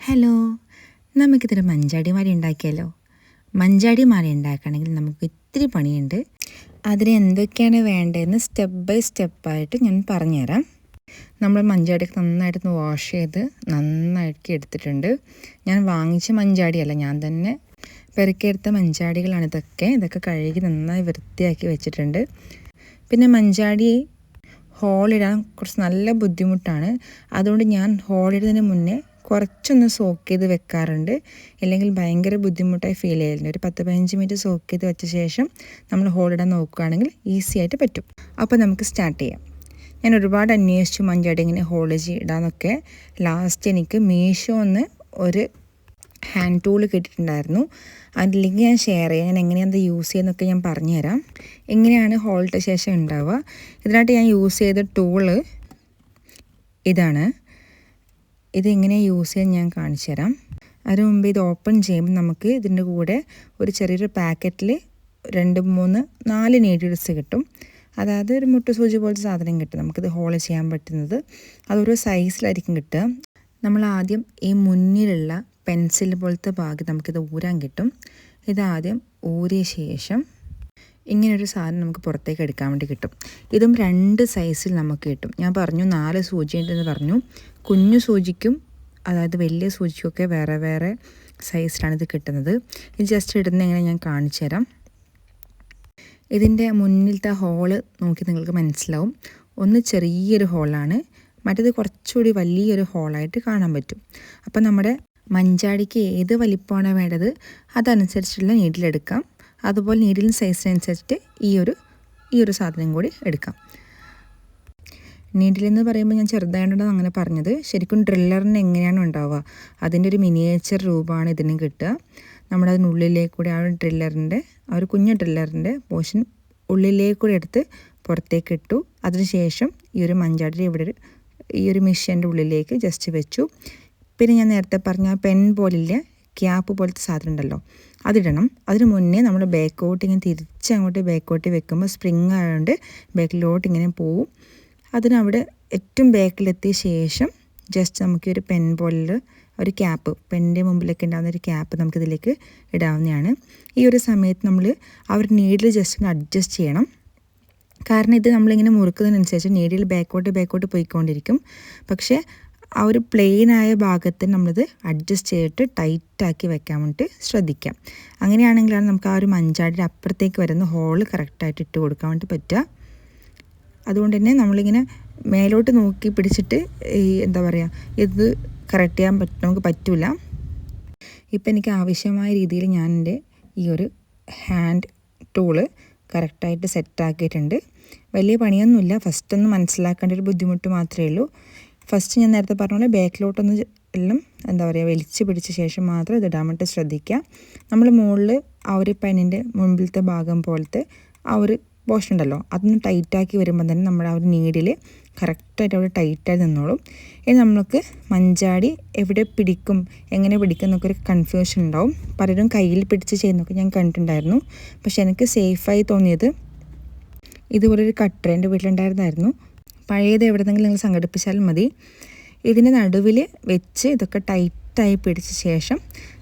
Hello നമുക്കിതൊരു മഞ്ചാടി മാല ഉണ്ടാക്കിയാലോ? മഞ്ചാടി മാല ഉണ്ടാക്കണമെങ്കിൽ നമുക്ക് ഇത്തിരി പണിയുണ്ട്. അതിന് എന്തൊക്കെയാണ് വേണ്ടതെന്ന് സ്റ്റെപ്പ് ബൈ സ്റ്റെപ്പായിട്ട് ഞാൻ പറഞ്ഞുതരാം. നമ്മൾ മഞ്ചാടിയൊക്കെ നന്നായിട്ടൊന്ന് വാഷ് ചെയ്ത് നന്നായിട്ട് എടുത്തിട്ടുണ്ട്. ഞാൻ വാങ്ങിച്ച മഞ്ചാടിയല്ല ഞാൻ തന്നെ പെറുക്കിയെടുത്ത മഞ്ചാടികളാണ് ഇതൊക്കെ. ഇതൊക്കെ കഴുകി നന്നായി വൃത്തിയാക്കി വെച്ചിട്ടുണ്ട്. പിന്നെ മഞ്ചാടി ഹോളിടാൻ കുറച്ച് നല്ല ബുദ്ധിമുട്ടാണ്. അതുകൊണ്ട് ഞാൻ ഹോളിടുന്നതിന് മുന്നേ കുറച്ചൊന്ന് സോക്ക് ചെയ്ത് വെക്കാറുണ്ട്. ഇല്ലെങ്കിൽ ഭയങ്കര ബുദ്ധിമുട്ടായി ഫീൽ ചെയ്യലുണ്ട് ഒരു പത്ത് പതിനഞ്ച് മിനിറ്റ് സോക്ക് ചെയ്ത് വെച്ച ശേഷം നമ്മൾ ഹോളിടാൻ നോക്കുകയാണെങ്കിൽ ഈസി ആയിട്ട് പറ്റും. അപ്പോൾ നമുക്ക് സ്റ്റാർട്ട് ചെയ്യാം. ഞാൻ ഒരുപാട് അന്വേഷിച്ചു മഞ്ചാടി ഇങ്ങനെ ഹോൾഡ് ചെയ്യിടാന്നൊക്കെ ലാസ്റ്റ് എനിക്ക് മീഷോ എന്ന് ഒരു ഹാൻഡ് ടൂൾ കിട്ടിയിട്ടുണ്ടായിരുന്നു. അതിന്റെ ലിങ്ക് ഞാൻ ഷെയർ ചെയ്യാം. ഞാൻ എങ്ങനെയാണ് അത് യൂസ് ചെയ്യുന്നൊക്കെ ഞാൻ പറഞ്ഞുതരാം. എങ്ങനെയാണ് ഹോൾട്ട് ശേഷം ഉണ്ടാവുക. ഇതിനായിട്ട് ഞാൻ യൂസ് ചെയ്ത ടൂൾ ഇതാണ്. ഇതെങ്ങനെ യൂസ് ചെയ്യാൻ ഞാൻ കാണിച്ചു തരാം അതിനു മുമ്പ് ഇത് ഓപ്പൺ ചെയ്യുമ്പോൾ നമുക്ക് ഇതിന്റെ കൂടെ ഒരു ചെറിയൊരു പാക്കറ്റിൽ രണ്ട് മൂന്ന് നാല് നീഡിൽസ് കിട്ടും. അതായത് ഒരു മുട്ട സൂചി പോലത്തെ സാധനം കിട്ടും. നമുക്കിത് ഹോൾ ചെയ്യാൻ പറ്റുന്നത്. അതൊരു സൈസിലായിരിക്കും കിട്ടുക. നമ്മൾ ആദ്യം ഈ മുന്നിലുള്ള പെൻസിൽ പോലത്തെ ഭാഗം നമുക്കിത് ഊരാൻ കിട്ടും. ഇതാദ്യം ഊരിയ ശേഷം ഇങ്ങനൊരു സാധനം നമുക്ക് പുറത്തേക്ക് എടുക്കാൻ വേണ്ടി കിട്ടും. ഇതും രണ്ട് സൈസിൽ നമുക്ക് കിട്ടും. ഞാൻ പറഞ്ഞു നാല് സൂചി ഉണ്ടെന്ന് പറഞ്ഞു. കുഞ്ഞു സൂചിക്കും അതായത് വലിയ സൂചിക്കൊക്കെ വേറെ വേറെ സൈസിലാണ് ഇത് കിട്ടുന്നത്. ഇത് ജസ്റ്റ് ഇടുന്ന എങ്ങനെ ഞാൻ കാണിച്ചു തരാം. ഇതിന്റെ മുന്നിലത്തെ ഹോൾ നോക്കി നിങ്ങൾക്ക് മനസ്സിലാവും. ഒന്ന് ചെറിയൊരു ഹോളാണ് മറ്റേത് കുറച്ചുകൂടി വലിയൊരു ഹോളായിട്ട് കാണാൻ പറ്റും. അപ്പം നമ്മുടെ മഞ്ചാടിക്ക് ഏത് വലിപ്പമാണ് വേണ്ടത് അതനുസരിച്ചുള്ള നീഡിലെടുക്കാം അതുപോലെ നീഡിലിന്റെ സൈസിനനുസരിച്ചിട്ട് ഈ ഒരു ഈ ഒരു സാധനം കൂടി എടുക്കാം. നീഡിലെന്ന് പറയുമ്പോൾ ഞാൻ ചെറുതായതുകൊണ്ടാണ് അങ്ങനെ പറഞ്ഞത്. ശരിക്കും ഡ്രില്ലറിന് എങ്ങനെയാണ് ഉണ്ടാവുക? അതിന്റെ ഒരു മിനിയേച്ചർ രൂപമാണ് ഇതിന് കിട്ടുക. നമ്മുടെ കൂടി ആ ഡ്രില്ലറിന്റെ ആ ഒരു കുഞ്ഞു ഡ്രില്ലറിന്റെ പോർഷൻ ഉള്ളിലേക്ക് കൂടി എടുത്ത് പുറത്തേക്ക് ഇട്ടു. അതിനുശേഷം ഈ ഒരു മഞ്ചാടിൽ ഇവിടെ ഒരു ഈ ഒരു മെഷീന്റെ ഉള്ളിലേക്ക് ജസ്റ്റ് വെച്ചു. പിന്നെ ഞാൻ നേരത്തെ പറഞ്ഞ പെൻ പോലില്ല ക്യാപ്പ് പോലത്തെ സാധനം ഉണ്ടല്ലോ അതിടണം. അതിന് മുന്നേ നമ്മൾ ബാക്കോട്ട് ഇങ്ങനെ തിരിച്ച് അങ്ങോട്ട് ബാക്കോട്ട് വെക്കുമ്പോൾ സ്പ്രിങ് ആയതുകൊണ്ട് ബാക്കിലോട്ട് ഇങ്ങനെ പോവും. അതിനവിടെ ഏറ്റവും ബാക്കിലെത്തിയ ശേഷം ജസ്റ്റ് നമുക്ക് ഒരു പെൻ പോലുള്ള ഒരു ക്യാപ്പ് പെന്റെ മുമ്പിലൊക്കെ ഉണ്ടാകുന്ന ഒരു ക്യാപ്പ് നമുക്കിതിലേക്ക് ഇടാവുന്നതാണ്. ഈ ഒരു സമയത്ത് നമ്മൾ ആ ഒരു നീഡിൽ ജസ്റ്റ് ഒന്ന് അഡ്ജസ്റ്റ് ചെയ്യണം. കാരണം ഇത് നമ്മളിങ്ങനെ മുറുക്കുന്നതിനനുസരിച്ച് നീഡിൽ ബാക്കോട്ട് ബാക്കോട്ട് പോയിക്കൊണ്ടിരിക്കും. പക്ഷേ ആ ഒരു പ്ലെയിനായ ഭാഗത്ത് നമ്മളിത് അഡ്ജസ്റ്റ് ചെയ്തിട്ട് ടൈറ്റാക്കി വെക്കാൻ വേണ്ടിയിട്ട് ശ്രദ്ധിക്കാം. അങ്ങനെയാണെങ്കിലാണ് നമുക്ക് ആ ഒരു മഞ്ചാടിന്റെ അപ്പുറത്തേക്ക് വരുന്ന ഹോൾ കറക്റ്റായിട്ട് ഇട്ട് കൊടുക്കാൻ വേണ്ടി പറ്റുക. അതുകൊണ്ട് തന്നെ നമ്മളിങ്ങനെ മേലോട്ട് നോക്കി പിടിച്ചിട്ട് ഈ എന്താ പറയുക ഇത് കറക്റ്റ് ചെയ്യാൻ പറ്റും നമുക്ക് പറ്റില്ല ഇപ്പം എനിക്ക് ആവശ്യമായ രീതിയിൽ ഞാൻ എന്റെ ഈ ഒരു ഹാൻഡ് ടൂൾ കറക്റ്റായിട്ട് സെറ്റാക്കിയിട്ടുണ്ട് വലിയ പണിയൊന്നുമില്ല. ഫസ്റ്റ് ഒന്ന് മനസ്സിലാക്കേണ്ട ഒരു ബുദ്ധിമുട്ട് മാത്രമേ ഉള്ളൂ. ഫസ്റ്റ് ഞാൻ നേരത്തെ പറഞ്ഞ പോലെ ബാക്കിലോട്ടൊന്ന് എല്ലാം എന്താ പറയുക വലിച്ച് പിടിച്ച ശേഷം മാത്രം ഇത് ഇടാൻ വേണ്ടി ശ്രദ്ധിക്കുക. നമ്മൾ മുകളിൽ ആ ഒരു പെണ്ണിന്റെ മുമ്പിലത്തെ ഭാഗം പോലത്തെ ആ ഒരു പോർഷൻ ഉണ്ടല്ലോ അതൊന്ന് ടൈറ്റാക്കി വരുമ്പോൾ തന്നെ നമ്മുടെ ആ ഒരു നീഡിൽ കറക്റ്റായിട്ട് അവിടെ ടൈറ്റായി നിന്നോളും. ഇനി നമുക്ക് മഞ്ചാടി എവിടെ പിടിക്കും എങ്ങനെ പിടിക്കും എന്നൊക്കെ ഒരു കൺഫ്യൂഷൻ ഉണ്ടാവും. പലരും കയ്യിൽ പിടിച്ച് ചെയ്യുന്നൊക്കെ ഞാൻ കണ്ടിട്ടുണ്ടായിരുന്നു. പക്ഷെ എനിക്ക് സേഫായി തോന്നിയത് ഇതുപോലൊരു കട്ടർ എന്റെ വീട്ടിലുണ്ടായിരുന്നായിരുന്നു. പഴയത് എവിടെന്നെങ്കിലും നിങ്ങൾ സംഘടിപ്പിച്ചാലും മതി. ഇതിന്റെ നടുവിൽ വെച്ച് ഇതൊക്കെ ടൈറ്റായി പിടിച്ച ശേഷം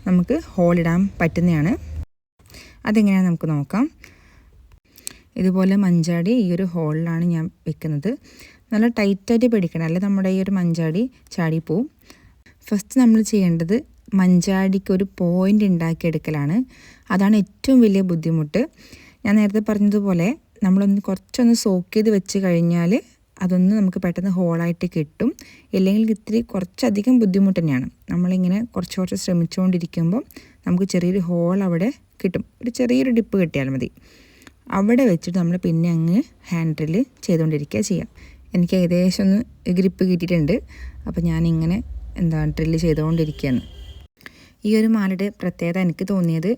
നമുക്ക് ഹോളിടാൻ പറ്റുന്നതാണ്. അതെങ്ങനെയാണ് നമുക്ക് നോക്കാം. ഇതുപോലെ മഞ്ചാടി ഈ ഒരു ഹോളിലാണ് ഞാൻ വെക്കുന്നത്. നല്ല ടൈറ്റായിട്ട് പിടിക്കണം. അല്ലെ നമ്മുടെ ഈ ഒരു മഞ്ചാടി ചാടിപ്പോവും. ഫസ്റ്റ് നമ്മൾ ചെയ്യേണ്ടത് മഞ്ചാടിക്ക് ഒരു പോയിന്റ് ഉണ്ടാക്കിയെടുക്കലാണ്. അതാണ് ഏറ്റവും വലിയ ബുദ്ധിമുട്ട്. ഞാൻ നേരത്തെ പറഞ്ഞതുപോലെ നമ്മളൊന്ന് കുറച്ചൊന്ന് സോക്ക് ചെയ്ത് വെച്ച് കഴിഞ്ഞാൽ അതൊന്ന് നമുക്ക് പെട്ടെന്ന് ഹോളായിട്ട് കിട്ടും. ഇല്ലെങ്കിൽ ഇത്തിരി കുറച്ചധികം ബുദ്ധിമുട്ട് തന്നെയാണ്. നമ്മളിങ്ങനെ കുറച്ച് കുറച്ച് ശ്രമിച്ചുകൊണ്ടിരിക്കുമ്പോൾ നമുക്ക് ചെറിയൊരു ഹോൾ അവിടെ കിട്ടും. ഒരു ചെറിയൊരു ഡിപ്പ് കിട്ടിയാൽ മതി. അവിടെ വെച്ചിട്ട് നമ്മൾ പിന്നെ അങ്ങ് ഹാൻഡിൽ ചെയ്തുകൊണ്ടിരിക്കുക ചെയ്യാം എനിക്ക് ഏകദേശം ഒന്ന് ഗ്രിപ്പ് കിട്ടിയിട്ടുണ്ട്. അപ്പോൾ ഞാനിങ്ങനെ എന്താ ഡ്രില്ല് ചെയ്തുകൊണ്ടിരിക്കുകയാണ്. ഈ ഒരു മാലയുടെ പ്രത്യേകത എനിക്ക് തോന്നിയത്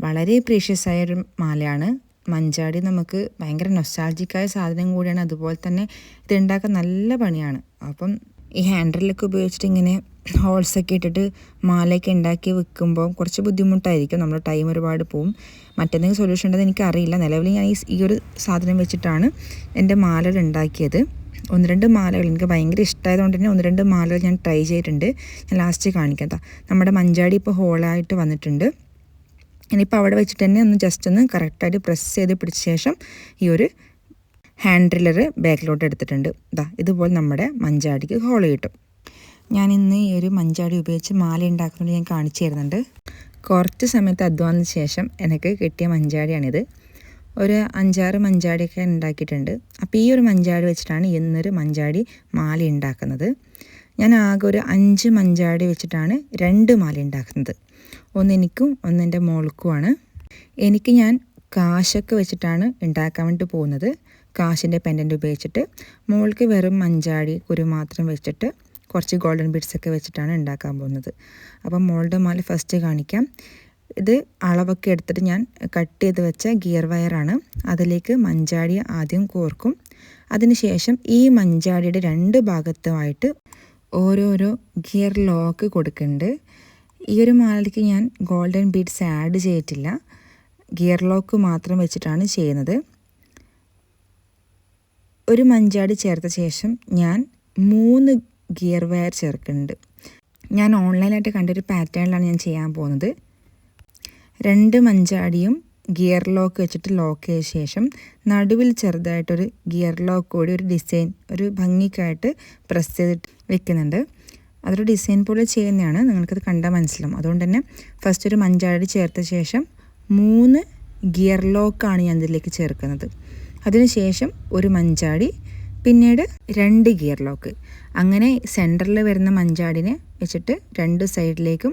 വളരെ പ്രീഷ്യസ് ആയ ഒരു മാലയാണ്. മഞ്ചാടി നമുക്ക് ഭയങ്കര നൊസ്റ്റാൾജിക്കായ സാധനം കൂടിയാണ്. അതുപോലെ തന്നെ ഇതുണ്ടാക്കാൻ നല്ല പണിയാണ്. അപ്പം ഈ ഹാൻഡിലൊക്കെ ഉപയോഗിച്ചിട്ട് ഇങ്ങനെ ഹോൾസൊക്കെ ഇട്ടിട്ട് മാലയൊക്കെ ഉണ്ടാക്കി വെക്കുമ്പോൾ കുറച്ച് ബുദ്ധിമുട്ടായിരിക്കും. നമ്മൾ ടൈം ഒരുപാട് പോവും. മറ്റെന്തെങ്കിലും സൊല്യൂഷൻ ഉണ്ടെന്ന് എനിക്കറിയില്ല. നിലവിൽ ഞാൻ ഈ ഒരു സാധനം വെച്ചിട്ടാണ് എന്റെ മാലകൾ ഉണ്ടാക്കിയത്. ഒന്ന് രണ്ട് മാലകൾ എനിക്ക് ഭയങ്കര ഇഷ്ടമായതുകൊണ്ട് തന്നെ ഒന്ന് രണ്ട് മാലകൾ ഞാൻ ട്രൈ ചെയ്തിട്ടുണ്ട്. ഞാൻ ലാസ്റ്റ് കാണിക്കാം. നമ്മുടെ മഞ്ചാടി ഇപ്പോൾ ഹോളായിട്ട് വന്നിട്ടുണ്ട്. ഇനിയിപ്പോൾ അവിടെ വെച്ചിട്ട് തന്നെ ഒന്ന് ജസ്റ്റ് ഒന്ന് കറക്റ്റായിട്ട് പ്രസ് ചെയ്ത് പിടിച്ച ശേഷം ഈ ഒരു ഹാൻഡ് ഡ്രില്ലർ ബാക്കിലോട്ട് എടുത്തിട്ടുണ്ട്. ഇതാ ഇതുപോലെ നമ്മുടെ മഞ്ചാടിക്ക് ഹോൾ കിട്ടും. ഞാൻ ഇന്ന് ഈ ഒരു മഞ്ചാടി ഉപയോഗിച്ച് മാല ഉണ്ടാക്കുന്നത് ഞാൻ കാണിച്ചു തരുന്നുണ്ട്. കുറച്ച് സമയത്ത് അധ്വാനത്തിന് ശേഷം എനിക്ക് കിട്ടിയ മഞ്ചാടിയാണിത്. ഒരു അഞ്ചാറ് മഞ്ചാടിയൊക്കെ ഉണ്ടാക്കിയിട്ടുണ്ട്. അപ്പോൾ ഈ ഒരു മഞ്ചാടി വെച്ചിട്ടാണ് ഇന്നൊരു മഞ്ചാടി മാല ഉണ്ടാക്കുന്നത്. ഞാൻ ആകെ ഒരു അഞ്ച് മഞ്ചാടി വെച്ചിട്ടാണ് രണ്ട് മാല ഉണ്ടാക്കുന്നത്. ഒന്ന് എനിക്കും ഒന്ന് എന്റെ മോൾക്കുമാണ്. എനിക്ക് ഞാൻ കാശൊക്കെ വെച്ചിട്ടാണ് ഉണ്ടാക്കാൻ വേണ്ടി പോകുന്നത്. കാശിന്റെ പെൻഡന്റ് ഉപയോഗിച്ചിട്ട് മുകൾക്ക് വെറും മഞ്ചാടി കുരു മാത്രം വെച്ചിട്ട് കുറച്ച് ഗോൾഡൻ ബീഡ്സൊക്കെ വെച്ചിട്ടാണ് ഉണ്ടാക്കാൻ പോകുന്നത്. അപ്പം മോളുടെ മാല ഫസ്റ്റ് കാണിക്കാം. ഇത് അളവൊക്കെ എടുത്തിട്ട് ഞാൻ കട്ട് ചെയ്ത് വെച്ച ഗിയർ വയറാണ് അതിലേക്ക് മഞ്ചാടി ആദ്യം കോർക്കും. അതിനുശേഷം ഈ മഞ്ചാടിയുടെ രണ്ട് ഭാഗത്തുമായിട്ട് ഓരോരോ ഗിയർ ലോക്ക് കൊടുക്കുന്നുണ്ട്. ഈ ഒരു മാലയ്ക്ക് ഞാൻ ഗോൾഡൻ ബീഡ്സ് ആഡ് ചെയ്തിട്ടില്ല. ഗിയർ ലോക്ക് മാത്രം വെച്ചിട്ടാണ് ചെയ്യുന്നത്. ഒരു മഞ്ചാടി ചേർത്ത ശേഷം ഞാൻ മൂന്ന് ഗിയർ വയർ ചേർക്കുന്നുണ്ട്. ഞാൻ ഓൺലൈനായിട്ട് കണ്ടൊരു പാറ്റേണിലാണ് ഞാൻ ചെയ്യാൻ പോകുന്നത്. രണ്ട് മഞ്ചാടിയും ഗിയർ ലോക്ക് വെച്ചിട്ട് ലോക്ക് ചെയ്ത ശേഷം നടുവിൽ ചെറുതായിട്ടൊരു ഗിയർ ലോക്ക് കൂടി ഒരു ഡിസൈൻ ഒരു ഭംഗിക്കായിട്ട് പ്രസ് ചെയ്തിട്ട് വെക്കുന്നുണ്ട്. അതൊരു ഡിസൈൻ പോലെ ചെയ്യുന്നതാണ്. നിങ്ങൾക്കത് കണ്ടാൽ മനസ്സിലാവും. അതുകൊണ്ട് തന്നെ ഫസ്റ്റ് ഒരു മഞ്ചാടി ചേർത്ത ശേഷം മൂന്ന് ഗിയർ ലോക്കാണ് ഞാൻ ഇതിലേക്ക് ചേർക്കുന്നത്. അതിനുശേഷം ഒരു മഞ്ചാടി പിന്നീട് രണ്ട് ഗിയർ ലോക്ക്. അങ്ങനെ സെന്ററിൽ വരുന്ന മഞ്ചാടിനെ വെച്ചിട്ട് രണ്ട് സൈഡിലേക്കും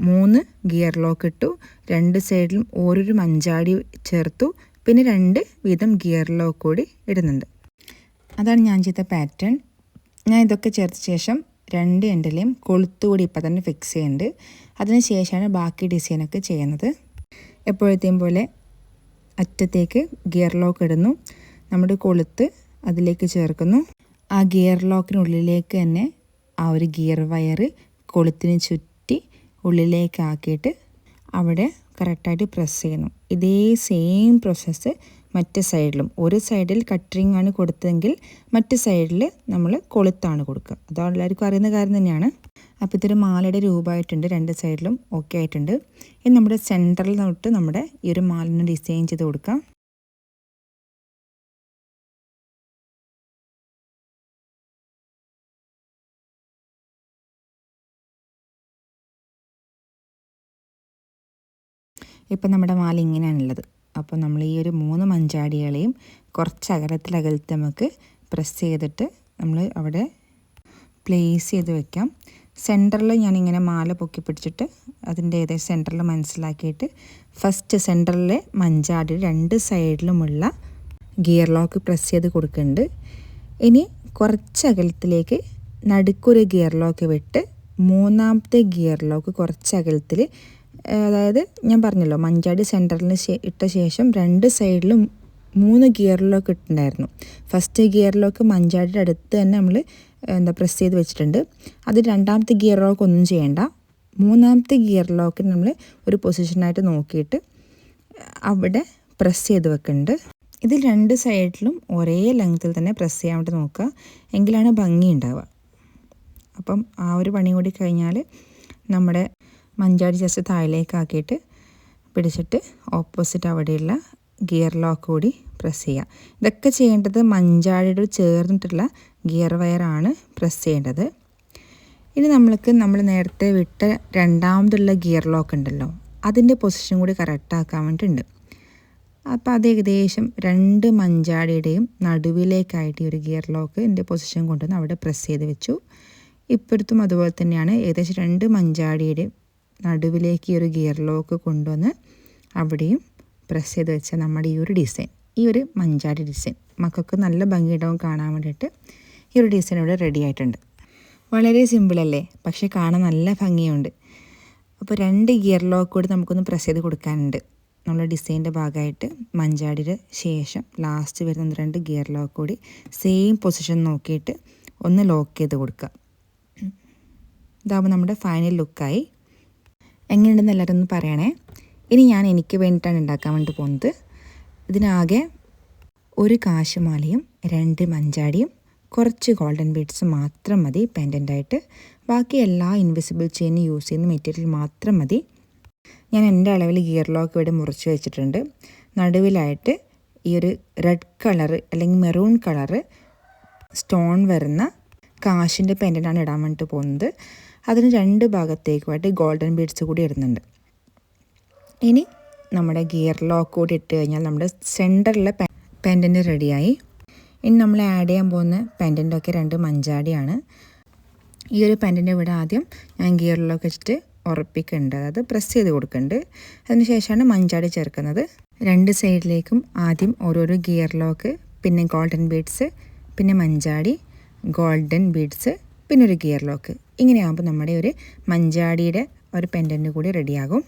മൂന്ന് ഗിയർ ലോക്ക് ഇട്ടു രണ്ട് സൈഡിലും ഓരോരു മഞ്ചാടി ചേർത്തു പിന്നെ രണ്ട് വീതം ഗിയർ ലോക്ക് കൂടി ഇടുന്നുണ്ട്. അതാണ് ഞാൻ ചെയ്ത പാറ്റേൺ. ഞാൻ ഇതൊക്കെ ചേർത്ത ശേഷം രണ്ട് എൻഡിലെയും കൊളുത്തുകൂടി ഇപ്പം തന്നെ ഫിക്സ് ചെയ്യുന്നുണ്ട്. അതിന് ശേഷമാണ് ബാക്കി ഡിസൈനൊക്കെ ചെയ്യുന്നത്. എപ്പോഴത്തെയും പോലെ അറ്റത്തേക്ക് ഗിയർ ലോക്ക് ഇടുന്നു. നമ്മുടെ കൊളുത്ത് അതിലേക്ക് ചേർക്കുന്നു. ആ ഗിയർ ലോക്കിനുള്ളിലേക്ക് തന്നെ ആ ഒരു ഗിയർ വയറ് കൊളുത്തിന് ചുറ്റി ഉള്ളിലേക്ക് ആക്കിയിട്ട് അവിടെ കറക്റ്റായിട്ട് പ്രസ് ചെയ്യുന്നു. ഇതേ സെയിം പ്രോസസ്സ് മറ്റ് സൈഡിലും ഒരു സൈഡിൽ കട്ടറിങ് ആണ് കൊടുത്തതെങ്കിൽ മറ്റ് സൈഡിൽ നമ്മൾ കൊളുത്താണ് കൊടുക്കുക. അതാണ് എല്ലാവർക്കും അറിയുന്ന കാര്യം തന്നെയാണ്. അപ്പോൾ ഇതൊരു മാലയുടെ രൂപമായിട്ടുണ്ട് രണ്ട് സൈഡിലും ഓക്കെ ആയിട്ടുണ്ട്. ഇനി നമ്മുടെ സെന്ററിൽ തൊട്ട് നമ്മുടെ ഈ ഒരു മാലിന് ഡിസൈൻ ചെയ്ത് കൊടുക്കാം. ഇപ്പം നമ്മുടെ മാല ഇങ്ങനെയാണുള്ളത്. അപ്പോൾ നമ്മൾ ഈ ഒരു മൂന്ന് മഞ്ചാടികളെയും കുറച്ച് അകലത്തിൽ അകലത്ത് നമുക്ക് പ്രസ് ചെയ്തിട്ട് നമ്മൾ അവിടെ പ്ലേസ് ചെയ്ത് വെക്കാം. സെന്ററിൽ ഞാനിങ്ങനെ മാല പൊക്കി പിടിച്ചിട്ട് അതിന്റെ ഏകദേശം സെന്ററിൽ മനസ്സിലാക്കിയിട്ട് ഫസ്റ്റ് സെന്ററിലെ മഞ്ചാടി രണ്ട് സൈഡിലുമുള്ള ഗിയർ ലോക്ക് പ്രസ് ചെയ്ത് കൊടുക്കുന്നുണ്ട്. ഇനി കുറച്ച് അകലത്തിലേക്ക് നടുക്കൊരു ഗിയർ ലോക്ക് വിട്ട് മൂന്നാമത്തെ ഗിയർ ലോക്ക് കുറച്ച് അകലത്തിൽ അതായത് ഞാൻ പറഞ്ഞല്ലോ മഞ്ചാടി സെന്ററിന് ഇട്ട ശേഷം രണ്ട് സൈഡിലും മൂന്ന് ഗിയർ ലോക്ക് ഇട്ടിട്ടുണ്ടായിരുന്നു. ഫസ്റ്റ് ഗിയർ മഞ്ചാടിയുടെ അടുത്ത് തന്നെ നമ്മൾ എന്താ പ്രസ് ചെയ്ത് വെച്ചിട്ടുണ്ട്. അത് രണ്ടാമത്തെ ഗിയർ ലോക്ക് ഒന്നും ചെയ്യേണ്ട. മൂന്നാമത്തെ ഗിയർ നമ്മൾ ഒരു പൊസിഷനായിട്ട് നോക്കിയിട്ട് അവിടെ പ്രസ് ചെയ്ത് വെക്കുന്നുണ്ട് ഇതിൽ രണ്ട് സൈഡിലും ഒരേ ലെങ്ത്തിൽ തന്നെ പ്രസ് ചെയ്യാൻ വേണ്ടി നോക്കുക. എങ്കിലാണ് ഭംഗി ഉണ്ടാവുക. അപ്പം ആ ഒരു പണി കൂടി കഴിഞ്ഞാൽ നമ്മുടെ മഞ്ചാടി ജസ്റ്റ് താഴേക്കാക്കിയിട്ട് പിടിച്ചിട്ട് ഓപ്പോസിറ്റ് അവിടെയുള്ള ഗിയർ ലോക്ക് കൂടി പ്രസ് ചെയ്യുക. ഇതൊക്കെ ചെയ്യേണ്ടത് മഞ്ചാടിയുടെ ചേർന്നിട്ടുള്ള ഗിയർ വയറാണ് പ്രസ് ചെയ്യേണ്ടത്. ഇനി നമ്മൾക്ക് നമ്മൾ നേരത്തെ വിട്ട രണ്ടാമതുള്ള ഗിയർ ലോക്ക് ഉണ്ടല്ലോ അതിന്റെ പൊസിഷൻ കൂടി കറക്റ്റാക്കാൻ വേണ്ടിയിട്ടുണ്ട്. അപ്പോൾ അത് ഏകദേശം രണ്ട് മഞ്ചാടിയുടെയും നടുവിലേക്കായിട്ട് ഈ ഒരു ഗിയർ ലോക്ക് എന്റെ പൊസിഷൻ കൊണ്ടുവന്ന് അവിടെ പ്രസ് ചെയ്ത് വെച്ചു. ഇപ്പോഴത്തും അതുപോലെ തന്നെയാണ് ഏകദേശം രണ്ട് മഞ്ചാടിയുടെയും നടുവിലേക്ക് ഈ ഒരു ഗിയർ ലോക്ക് കൊണ്ടുവന്ന് അവിടെയും പ്രസ് ചെയ്ത് വെച്ച നമ്മുടെ ഈ ഒരു ഡിസൈൻ ഈ ഒരു മഞ്ചാടി ഡിസൈൻ. മക്കൾക്ക് നല്ല ഭംഗിയിടവും കാണാൻ വേണ്ടിയിട്ട് ഈ ഒരു ഡിസൈൻ ഇവിടെ റെഡി ആയിട്ടുണ്ട്. വളരെ സിമ്പിളല്ലേ പക്ഷേ കാണാൻ നല്ല ഭംഗിയുണ്ട്. അപ്പോൾ രണ്ട് ഗിയർ ലോക്ക് കൂടി നമുക്കൊന്ന് പ്രസ് ചെയ്ത് കൊടുക്കാനുണ്ട്. നമ്മുടെ ഡിസൈന്റെ ഭാഗമായിട്ട് മഞ്ചാടിയുടെ ശേഷം ലാസ്റ്റ് വരുന്ന രണ്ട് ഗിയർ ലോക്ക് കൂടി സെയിം പൊസിഷൻ നോക്കിയിട്ട് ഒന്ന് ലോക്ക് ചെയ്ത് കൊടുക്കുക. ഇതാകുമ്പോൾ നമ്മുടെ ഫൈനൽ ലുക്കായി എങ്ങനെയുണ്ടെന്ന് എല്ലാവരും ഒന്ന് പറയണേ. ഇനി ഞാൻ എനിക്ക് വേണ്ടിയിട്ടാണ് ഉണ്ടാക്കാൻ വേണ്ടി പോകുന്നത്. ഇതിനാകെ ഒരു കാശുമാലയും രണ്ട് മഞ്ചാടിയും കുറച്ച് ഗോൾഡൻ ബീഡ്സ് മാത്രം മതി പെൻഡന്റായിട്ട് ബാക്കി എല്ലാ ഇൻവിസിബിൾ ചെയിനും യൂസ് ചെയ്യുന്ന മെറ്റീരിയൽ മാത്രം മതി. ഞാൻ എന്റെ അളവിൽ ഗിയർ ലോക്ക് ഇവിടെ മുറിച്ച് വെച്ചിട്ടുണ്ട്. നടുവിലായിട്ട് ഈ ഒരു റെഡ് കളർ അല്ലെങ്കിൽ മെറൂൺ കളർ സ്റ്റോൺ വരുന്ന കാശിന്റെ പെൻഡന്റാണ് ഇടാൻ വേണ്ടിയിട്ട് പോകുന്നത്. അതിന് രണ്ട് ഭാഗത്തേക്കുമായിട്ട് ഗോൾഡൻ ബീഡ്സ് കൂടി ഇടുന്നുണ്ട്. ഇനി നമ്മുടെ ഗിയർ ലോക്ക് കൂടി ഇട്ട് കഴിഞ്ഞാൽ നമ്മുടെ സെന്ററിലെ പെൻഡന്റ് റെഡിയായി ഇനി നമ്മൾ ആഡ് ചെയ്യാൻ പോകുന്ന പെൻഡന്റൊക്കെ രണ്ട് മഞ്ചാടിയാണ്. ഈ ഒരു പെൻഡന്റ് ഇവിടെ ആദ്യം ഞാൻ ഗിയർ ലോക്ക് വെച്ചിട്ട് ഉറപ്പിക്കുന്നുണ്ട് അതായത് പ്രസ് ചെയ്ത് കൊടുക്കുന്നുണ്ട് അതിനുശേഷമാണ് മഞ്ചാടി ചേർക്കുന്നത്. രണ്ട് സൈഡിലേക്കും ആദ്യം ഓരോരോ ഗിയർ ലോക്ക് പിന്നെ ഗോൾഡൻ ബീഡ്സ് പിന്നെ മഞ്ചാടി ഗോൾഡൻ ബീഡ്സ് പിന്നെ ഒരു ഗിയർ ലോക്ക് ഇങ്ങനെയാകുമ്പോൾ നമ്മുടെ ഒരു മഞ്ചാടിയുടെ ഒരു പെൻഡന്റ് കൂടി റെഡിയാകും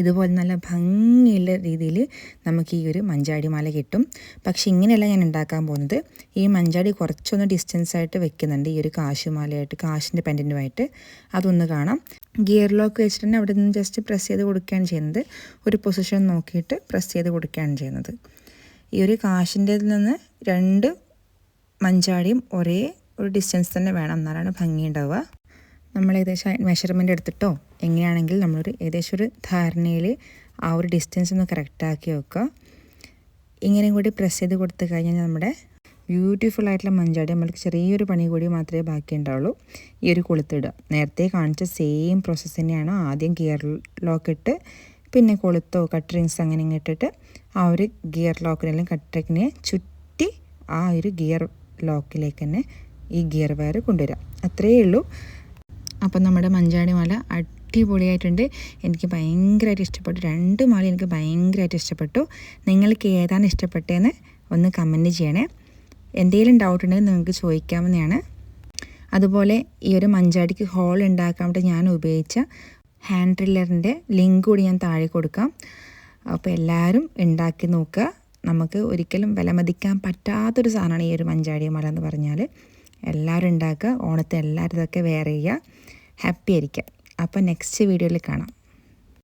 ഇതുപോലെ നല്ല ഭംഗിയുള്ള രീതിയിൽ നമുക്ക് ഈ ഒരു മഞ്ചാടി മാല കിട്ടും. പക്ഷേ ഇങ്ങനെയല്ല ഞാൻ ഉണ്ടാക്കാൻ പോകുന്നത്. ഈ മഞ്ചാടി കുറച്ചൊന്ന് ഡിസ്റ്റൻസ് ആയിട്ട് വെക്കുന്നുണ്ട്. ഈ ഒരു കാശുമാലയായിട്ട് കാശിന്റെ പെൻഡന്റുമായിട്ട് അതൊന്ന് കാണാം. ഗിയർ ലോക്ക് വെച്ചിട്ട് തന്നെ അവിടെ നിന്ന് ജസ്റ്റ് പ്രസ് ചെയ്ത് കൊടുക്കുകയാണ് ചെയ്യുന്നത്. ഒരു പൊസിഷൻ നോക്കിയിട്ട് പ്രസ് ചെയ്ത് കൊടുക്കുകയാണ് ചെയ്യുന്നത്. ഈ ഒരു കാശിന്റെ നിന്ന് രണ്ട് മഞ്ചാടിയും ഒരേ ഒരു ഡിസ്റ്റൻസ് തന്നെ വേണം. എന്നാലാണ് ഭംഗി ഉണ്ടാവുക. നമ്മൾ ഏകദേശം മെഷർമെന്റ് എടുത്തിട്ടോ? എങ്ങനെയാണെങ്കിൽ നമ്മളൊരു ഏകദേശം ഒരു ധാരണയിൽ ആ ഒരു ഡിസ്റ്റൻസ് ഒന്ന് കറക്റ്റാക്കി വെക്കുക. ഇങ്ങനെയും കൂടി പ്രസ് ചെയ്ത് കൊടുത്തു കഴിഞ്ഞാൽ നമ്മുടെ ബ്യൂട്ടിഫുൾ ആയിട്ടുള്ള മഞ്ചാടി നമ്മൾക്ക് ചെറിയൊരു പണി കൂടി മാത്രമേ ബാക്കി ഉണ്ടാവുള്ളൂ. ഈ ഒരു കൊളുത്തിടുക നേരത്തെ കാണിച്ച സെയിം പ്രോസസ്സ് തന്നെയാണ് ആദ്യം ഗിയർ ലോക്ക് ഇട്ട് പിന്നെ കൊളുത്തോ കട്ടറിങ്സ് അങ്ങനെ ഇട്ടിട്ട് ആ ഒരു ഗിയർ ലോക്കിനെല്ലാം കട്ടിങ്ങിനെ ചുറ്റി ആ ഒരു ഗിയർ ലോക്കിലേക്ക് തന്നെ ഈ ഗിയർ വയർ കൊണ്ടുവരാം അത്രയേ ഉള്ളൂ. അപ്പം നമ്മുടെ മഞ്ചാടി മാല അടിപൊളിയായിട്ടുണ്ട്. എനിക്ക് ഭയങ്കരമായിട്ട് ഇഷ്ടപ്പെട്ടു. രണ്ട് മാല എനിക്ക് ഭയങ്കരമായിട്ട് ഇഷ്ടപ്പെട്ടു. നിങ്ങൾക്ക് ഏതാണ് ഇഷ്ടപ്പെട്ടതെന്ന് ഒന്ന് കമന്റ് ചെയ്യണേ. എന്തെങ്കിലും ഡൗട്ട് ഉണ്ടെങ്കിൽ നിങ്ങൾക്ക് ചോദിക്കാമെന്നാണ് അതുപോലെ ഈ ഒരു മഞ്ചാടിക്ക് ഹോൾ ഉണ്ടാക്കാൻ വേണ്ടി ഞാൻ ഉപയോഗിച്ച ഹാൻഡ് ഡ്രില്ലറിന്റെ ലിങ്ക് കൂടി ഞാൻ താഴെ കൊടുക്കാം. അപ്പോൾ എല്ലാവരും ഉണ്ടാക്കി നോക്കുക. നമുക്ക് ഒരിക്കലും വിലമതിക്കാൻ പറ്റാത്തൊരു സാധനമാണ് ഈ ഒരു മഞ്ചാടി മല എന്ന് പറഞ്ഞാൽ എല്ലാവരും ഉണ്ടാക്കുക. ഓണത്തെ എല്ലാവരും ഇതൊക്കെ വെയർ ചെയ്യുക. ഹാപ്പി ആയിരിക്കുക. അപ്പോൾ നെക്സ്റ്റ് വീഡിയോയിൽ കാണാം.